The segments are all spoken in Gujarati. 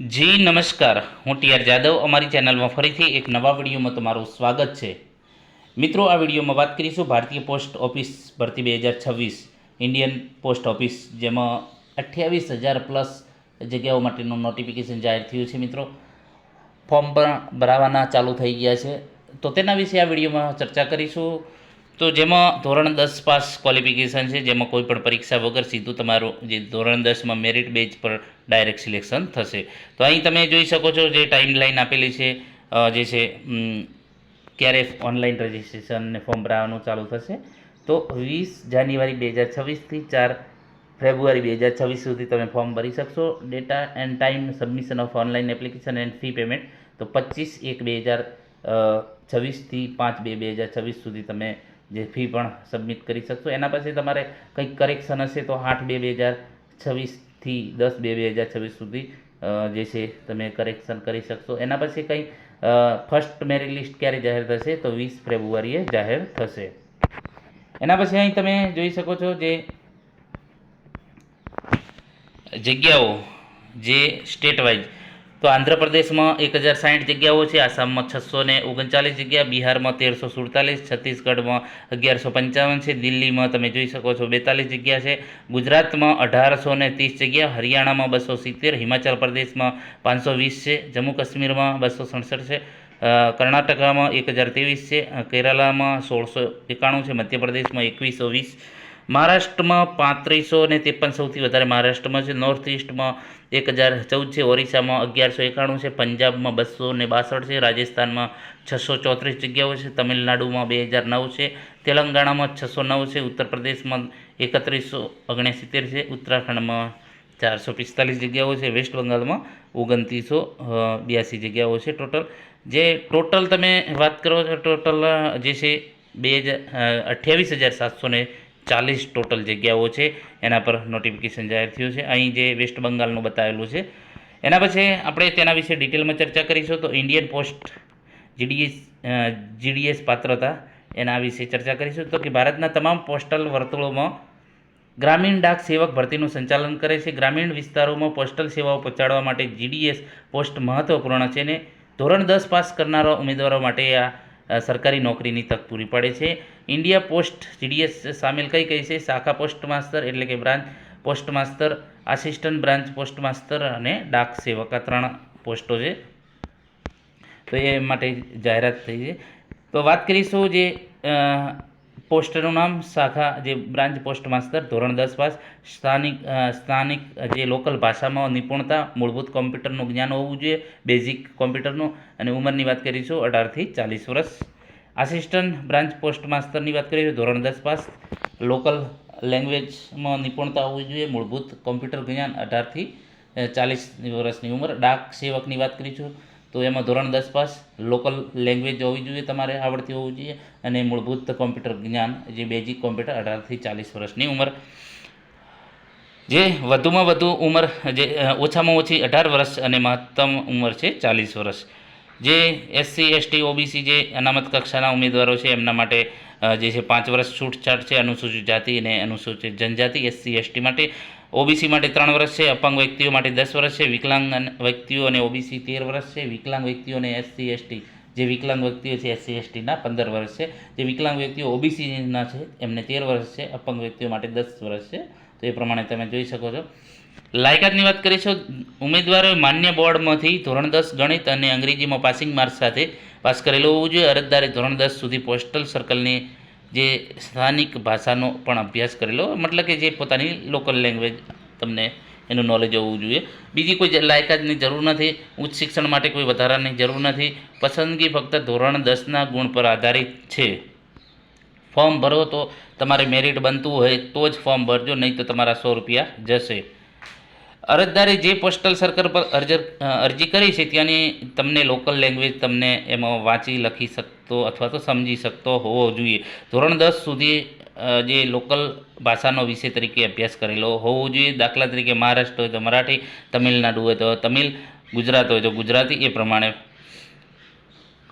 જી, નમસ્કાર. હું ટીઆર જાદવ. અમારી ચેનલમાં ફરીથી એક નવા વિડીયોમાં તમારું સ્વાગત છે. મિત્રો, આ વિડીયોમાં વાત કરીશું ભારતીય પોસ્ટ ઓફિસ ભરતી બે હજાર છવ્વીસ, ઇન્ડિયન પોસ્ટ ઓફિસ, જેમાં અઠ્યાવીસ હજાર પ્લસ જગ્યાઓ માટેનું નોટિફિકેશન જાહેર થયું છે, મિત્રો. ફોર્મ પણ ભરાવાના ચાલુ થઈ ગયા છે. તો તેના વિશે આ વિડીયોમાં ચર્ચા કરીશું. તો જેમાં ધોરણ દસ પાસ ક્વોલિફિકેશન છે, જેમાં કોઈ પણ પરીક્ષા વગર સીધું તમારું જે ધોરણ દસમાં મેરિટ બેઝ પર ડાયરેક્ટ સિલેક્શન થશે. તો અહીં તમે જોઈ શકો છો જે ટાઈમ લાઈન આપેલી છે જે છે ક્યારે ઓનલાઈન રજિસ્ટ્રેશન ને ફોર્મ ભરાવાનું ચાલુ થશે. તો વીસ જાન્યુઆરી બે હજાર છવ્વીસથી ચાર ફેબ્રુઆરી બે હજાર છવ્વીસ સુધી તમે ફોર્મ ભરી શકશો. Data and time submission of online application and fee payment તો પચીસ એક બે હજાર છવ્વીસથી પાંચ બે બે હજાર છવ્વીસ સુધી તમે જે ફી પણ સબમિટ કરી શકશો. એના પછી તમારે કંઈક કરેક્શન હશે તો આઠ બે બે હજાર છવ્વીસથી દસ બે બે હજાર છવ્વીસ સુધી જે છે તમે કરેક્શન કરી શકશો. એના પછી કંઈ ફર્સ્ટ મેરિટ લિસ્ટ ક્યારે જાહેર થશે તો વીસ ફેબ્રુઆરીએ જાહેર થશે. એના પછી અહીં તમે જોઈ શકો છો જે જગ્યાઓ, જે સ્ટેટ વાઇઝ તો આંધ્રપ્રદેશમાં એક હજાર સાઠ જગ્યાઓ છે. આસામમાં છસો ને ઓગણચાલીસ જગ્યા, બિહારમાં તેરસો સુડતાલીસ, છત્તીસગઢમાં અગિયારસો પંચાવન છે. દિલ્હીમાં તમે જોઈ શકો છો બેતાલીસ જગ્યા છે. ગુજરાતમાં અઢારસો ને ત્રીસ જગ્યા, હરિયાણામાં બસો સિત્તેર, હિમાચલ પ્રદેશમાં પાંચસો વીસ છે. જમ્મુ કાશ્મીરમાં બસો સડસઠ છે. કર્ણાટકામાં એક હજાર ત્રેવીસ છે. કેરાલામાં સોળસો એકાણું છે. મધ્યપ્રદેશમાં એકવીસો વીસ. મહારાષ્ટ્રમાં પાંત્રીસો ને ત્રેપન સૌથી વધારે મહારાષ્ટ્રમાં છે. નોર્થ ઇસ્ટમાં એક હજાર ચૌદ છે. ઓરિસ્સામાં અગિયારસો એકાણું છે. પંજાબમાં બસો ને બાસઠ છે. રાજસ્થાનમાં છસો ચોત્રીસ જગ્યાઓ છે. તમિલનાડુમાં બે હજાર નવ છે. તેલંગાણામાં છસો નવ છે. ઉત્તર પ્રદેશમાં એકત્રીસો ઓગણસિત્તેર છે. ઉત્તરાખંડમાં ચારસો પિસ્તાલીસ જગ્યાઓ છે. વેસ્ટ બંગાળમાં ઓગણત્રીસો બ્યાસી જગ્યાઓ છે ટોટલ. જે ટોટલ તમે વાત કરો છો, ટોટલ જે છે, બે હજાર અઠ્યાવીસ હજાર સાતસો ને ચાલીસ ટોટલ જગ્યાઓ છે, એના પર નોટિફિકેશન જાહેર થયું છે. અહીં જે વેસ્ટ બંગાળનું બતાવેલું છે. એના પછી આપણે તેના વિશે ડિટેલમાં ચર્ચા કરીશું તો ઇન્ડિયન પોસ્ટ જીડીએસ જીડીએસ પાત્રતા, એના વિશે ચર્ચા કરીશું તો કે ભારતના તમામ પોસ્ટલ વર્તુળોમાં ગ્રામીણ ડાક સેવક ભરતીનું સંચાલન કરે છે. ગ્રામીણ વિસ્તારોમાં પોસ્ટલ સેવાઓ પહોંચાડવા માટે જીડીએસ પોસ્ટ મહત્વપૂર્ણ છે ને ધોરણ દસ પાસ કરનારા ઉમેદવારો માટે આ સરકારી નોકરીની તક પૂરી પાડે છે. ઇન્ડિયા પોસ્ટ જીડીએસ સામેલ કઈ કઈ છે? શાખા પોસ્ટ માસ્તર એટલે કે branch post master assistant branch post master અને ડાક સેવક આ ત્રણ પોસ્ટો છે. તો એ માટે જાહેરાત થઈ છે. તો વાત કરીશું જે પોસ્ટનું નામ શાખા જે બ્રાન્ચ પોસ્ટ માસ્તર ધોરણ દસ પાસ, સ્થાનિક સ્થાનિક જે લોકલ ભાષામાં નિપુણતા, મૂળભૂત કોમ્પ્યુટરનું જ્ઞાન હોવું જોઈએ, બેઝિક કોમ્પ્યુટરનું, અને ઉંમરની વાત કરીશું અઢારથી ચાલીસ વર્ષ. આસિસ્ટન્ટ બ્રાન્ચ પોસ્ટ માસ્તરની વાત કરીશું ધોરણ દસ પાસ, લોકલ લેંગ્વેજમાં નિપુણતા હોવી જોઈએ, મૂળભૂત કોમ્પ્યુટર જ્ઞાન, અઢારથી ચાલીસ વર્ષની ઉંમર. ડાક સેવકની વાત કરીશું તો એમાં ધોરણ દસ પાસ લોકલ લેંગ્વેજ હોવી જોઈએ તમારે આવડતી હોવી જોઈએ અને મૂળભૂત કોમ્પ્યુટર જ્ઞાન જે બેઝિક કોમ્પ્યુટર અઢારથી ચાલીસ વર્ષની ઉંમર. જે વધુમાં વધુ ઉંમર, જે ઓછામાં ઓછી અઢાર વર્ષ અને મહત્તમ ઉંમર છે ચાલીસ વર્ષ. જે એસસી એસટી ઓબીસી જે અનામત કક્ષાના ઉમેદવારો છે એમના માટે જે છે પાંચ વર્ષ છૂટછાટ છે અનુસૂચિત જાતિ અને અનુસૂચિત જનજાતિ એસસી એસટી માટે ઓબીસી માટે ત્રણ વર્ષ છે, અપંગ વ્યક્તિઓ માટે દસ વર્ષ છે, વિકલાંગ વ્યક્તિઓ અને ઓબીસી તેર વર્ષ છે, વિકલાંગ વ્યક્તિઓ અને એસસી એસટી જે વિકલાંગ વ્યક્તિઓ છે એસસી એસટીના પંદર વર્ષ છે. જે વિકલાંગ વ્યક્તિઓ ઓબીસીના છે, એમને તેર વર્ષ છે, અપંગ વ્યક્તિઓ માટે દસ વર્ષ છે. તો એ પ્રમાણે તમે જોઈ શકો છો. લાયકાતની વાત કરીશું ઉમેદવારોએ માન્ય બોર્ડમાંથી ધોરણ દસ ગણિત અને અંગ્રેજીમાં પાસિંગ માર્ક્સ સાથે પાસ કરેલો હોવું જોઈએ. અરજદારે ધોરણ દસ સુધી પોસ્ટલ સર્કલની જે સ્થાનિક ભાષાનો પણ અભ્યાસ કરેલો, મતલબ કે જે પોતાની લોકલ લેંગ્વેજ તમને એનું નોલેજ હોવું જોઈએ. બીજી કોઈ લાયકાતની જરૂર નથી, ઉચ્ચ શિક્ષણ માટે કોઈ વધારાની જરૂર નથી. પસંદગી ફક્ત ધોરણ દસના ગુણ પર આધારિત છે. ફોર્મ ભરો તો તમારે મેરિટ બનતું હોય તો જ ફોર્મ ભરજો, નહીં તો તમારા સો રૂપિયા જશે. અરજદારે જે પોસ્ટલ સર્કલ પર અરજ અરજી કરી છે ત્યાંની તમને લોકલ લેંગ્વેજ તમને એમાં વાંચી, લખી શકતો અથવા તો સમજી શકતો હોવો જોઈએ. ધોરણ દસ સુધી જે લોકલ ભાષાનો વિષય તરીકે અભ્યાસ કરેલો હોવો જોઈએ. દાખલા તરીકે મહારાષ્ટ્ર હોય તો મરાઠી, તમિલનાડુ હોય તો તમિલ, ગુજરાત હોય તો ગુજરાતી, એ પ્રમાણે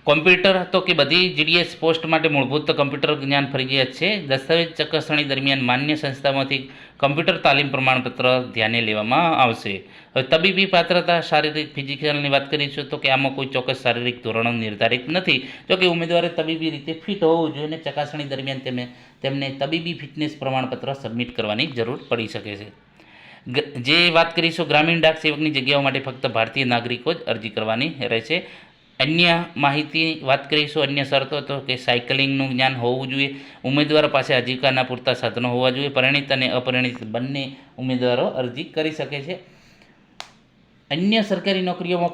કોમ્પ્યુટર તો કે બધી જીડીએસ પોસ્ટ માટે મૂળભૂત કમ્પ્યુટર જ્ઞાન ફરજિયાત છે. દસ્તાવેજ ચકાસણી દરમિયાન માન્ય સંસ્થામાંથી કમ્પ્યુટર તાલીમ પ્રમાણપત્ર ધ્યાને લેવામાં આવશે. હવે તબીબી પાત્રતા, શારીરિક, ફિઝિકલની વાત કરીશું તો કે આમાં કોઈ ચોક્કસ શારીરિક ધોરણો નિર્ધારિત નથી. જો કે ઉમેદવારે તબીબી રીતે ફિટ હોવું જોઈએ અને ચકાસણી દરમિયાન તેમને તેમને તબીબી ફિટનેસ પ્રમાણપત્ર સબમિટ કરવાની જરૂર પડી શકે છે. જે વાત કરીશું, ગ્રામીણ ડાક સેવકની જગ્યાઓ માટે ફક્ત ભારતીય નાગરિકો જ અરજી કરવાની રહેશે. અન્ય માહિતી વાત કરીશું, અન્ય શરતો તો કે સાયકલિંગનું જ્ઞાન હોવું જોઈએ, ઉમેદવારો પાસે આજીવિકાના પૂરતા સાધનો હોવા જોઈએ, પરિણિત અને અપરિણિત બંને ઉમેદવારો અરજી કરી શકે છે. અન્ય સરકારી નોકરીઓમાં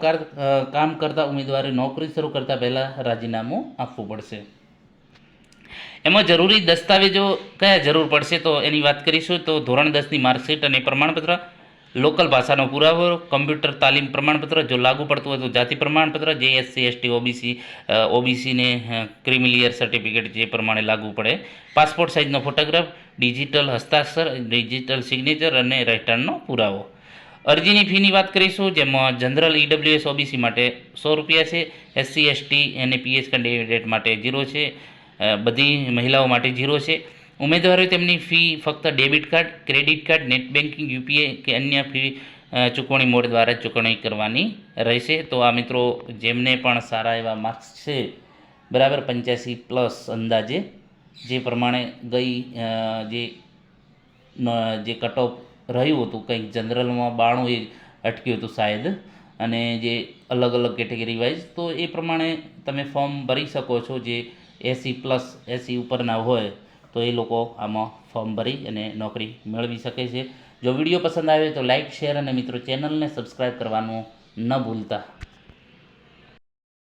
કામ કરતા ઉમેદવારે નોકરી શરૂ કરતા પહેલાં રાજીનામું આપવું પડશે. એમાં જરૂરી દસ્તાવેજો કયા જરૂર પડશે તો એની વાત કરીશું, તો ધોરણ દસની માર્કશીટ અને પ્રમાણપત્ર લોકલ ભાષાનો પુરાવો, કમ્પ્યુટર તાલીમ પ્રમાણપત્ર, જો લાગુ પડતું હોય તો જાતિ પ્રમાણપત્ર જે એસસી એસટી ઓબીસી ઓબીસીને ક્રિમિલિયર સર્ટિફિકેટ જે પ્રમાણે લાગુ પડે. પાસપોર્ટ સાઇઝનો ફોટોગ્રાફ ડિજિટલ હસ્તાક્ષર ડિજિટલ સિગ્નેચર અને રહેઠાણનો પુરાવો. અરજીની ફીની વાત કરીશું, જેમાં જનરલ ઈડબ્લ્યુએસ ઓબીસી માટે સો રૂપિયા છે એસસી એસટી અને પીએચ કેન્ડિડેટ માટે ઝીરો છે બધી મહિલાઓ માટે ઝીરો છે. ઉમેદવારોએ તેમની ફી ફક્ત debit card, credit card, net banking UPI કે અન્ય ફી ચૂકવણી મોડ દ્વારા જ ચૂકવણી કરવાની રહેશે. તો આ મિત્રો જેમને પણ સારા એવા માર્ક્સ છે, બરાબર પંચ્યાસી પ્લસ અંદાજે, જે પ્રમાણે ગઈ જે જે કટ રહ્યું હતું, કંઈક જનરલમાં બાણું એ અટક્યું હતું શાયદ, અને જે અલગ અલગ કેટેગરી વાઇઝ તો એ પ્રમાણે તમે ફોર્મ ભરી શકો છો. જે એસી પ્લસ, એસી ઉપરના હોય તો એ લોકો આમાં ફોર્મ ભરી અને નોકરી મેળવી શકે છે. જો વીડિયો પસંદ આવે તો લાઇક શેર અને મિત્રો ચેનલને સબસ્ક્રાઈબ કરવાનું ન ભૂલતા.